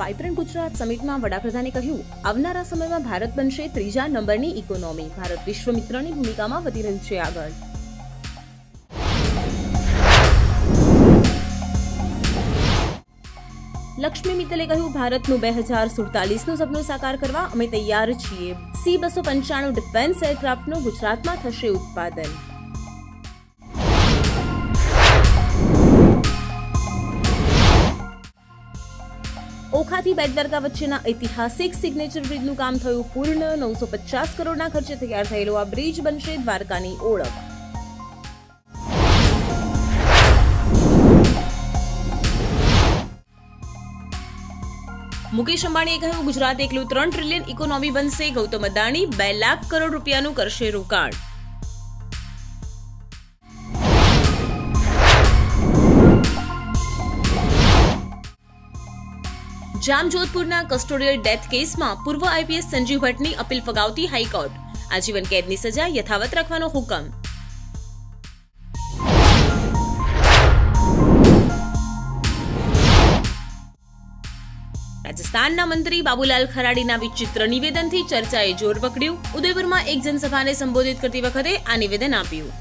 Vibrant Gujarat સમિટમાં વડાપ્રધાને કહ્યું, આવનારા સમયમાં ભારત બનશે ત્રીજા નંબરની ઇકોનોમી. ભારત વિશ્વમિત્રની ભૂમિકામાં વધી રહ્યું છે આગળ. લક્ષ્મી મિત્તલે કહ્યું, ભારતનું બે હજાર સુડતાલીસનું સપનું સાકાર કરવા અમે તૈયાર છીએ. સી બસો પંચાણું ડિફેન્સ એરક્રાફ્ટનું ગુજરાતમાં થશે ઉત્પાદન. ઓખાથી બેટદરકા વચ્ચેના ઐતિહાસિક સિગ્નેચર બ્રિજનું કામ થયું પૂર્ણ. નવસો પચાસ કરોડના ખર્ચે તૈયાર થયેલો આ બ્રિજ બનશે દ્વારકાની ઓળખ. મુકેશ અંબાણીએ કહ્યું, ગુજરાત એકલું ત્રણ ટ્રિલિયન ઇકોનોમી બનશે. ગૌતમ અદાણી બે લાખ કરોડ રૂપિયાનું કરશે રોકાણ. જામજોધપુરના કસ્ટોડિયલ ડેથ કેસમાં પૂર્વ આઈપીએસ સંજીવ ભટ્ટની અપીલ ફગાવતી હાઈકોર્ટ. આજીવન કેદની સજા યથાવત રાખવાનો હુકમ. રાજસ્થાનના મંત્રી બાબુલાલ ખરાડીના વિચિત્ર નિવેદનથી ચર્ચાએ જોર પકડ્યું. ઉદયપુરમાં એક જનસભાને સંબોધિત કરતી વખતે આ નિવેદન આપ્યું.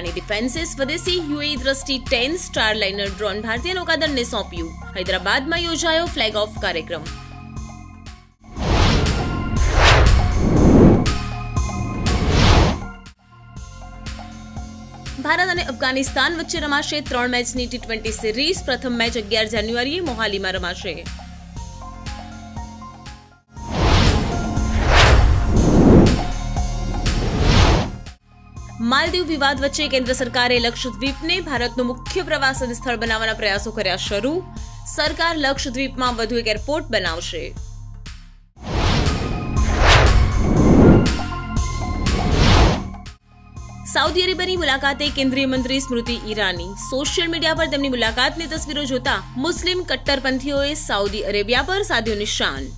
અદાણી ડિફેન્સે સ્વદેશી યુએ દ્રષ્ટિ ટેન સ્ટાર લાઇનર ડ્રોન ભારતીય નૌકાદળને સોંપ્યું. હૈદરાબાદમાં યોજાયો ફ્લેગ ઓફ કાર્યક્રમ. ભારત અને અફઘાનિસ્તાન વચ્ચે રમાશે ત્રણ મેચની ટી ટ્વેન્ટી સિરીઝ પ્રથમ મેચ અગિયાર જાન્યુઆરીએ મોહાલીમાં રમાશે. માલદીવ વિવાદ વચ્ચે કેન્દ્ર સરકારે લક્ષદ્વીપને ભારતનું મુખ્ય પ્રવાસન સ્થળ બનાવવાના પ્રયાસો કર્યા શરૂ. સરકાર લક્ષદ્વીપમાં વધુ એક એરપોર્ટ બનાવશે. સાઉદી અરેબિયાની મુલાકાતે કેન્દ્રીય મંત્રી સ્મૃતિ ઈરાની. સોશિયલ મીડિયા પર તેમની મુલાકાતની તસવીરો જોતા મુસ્લિમ કટ્ટરપંથીઓએ સાઉદી અરેબિયા પર સાધ્યો નિશાન.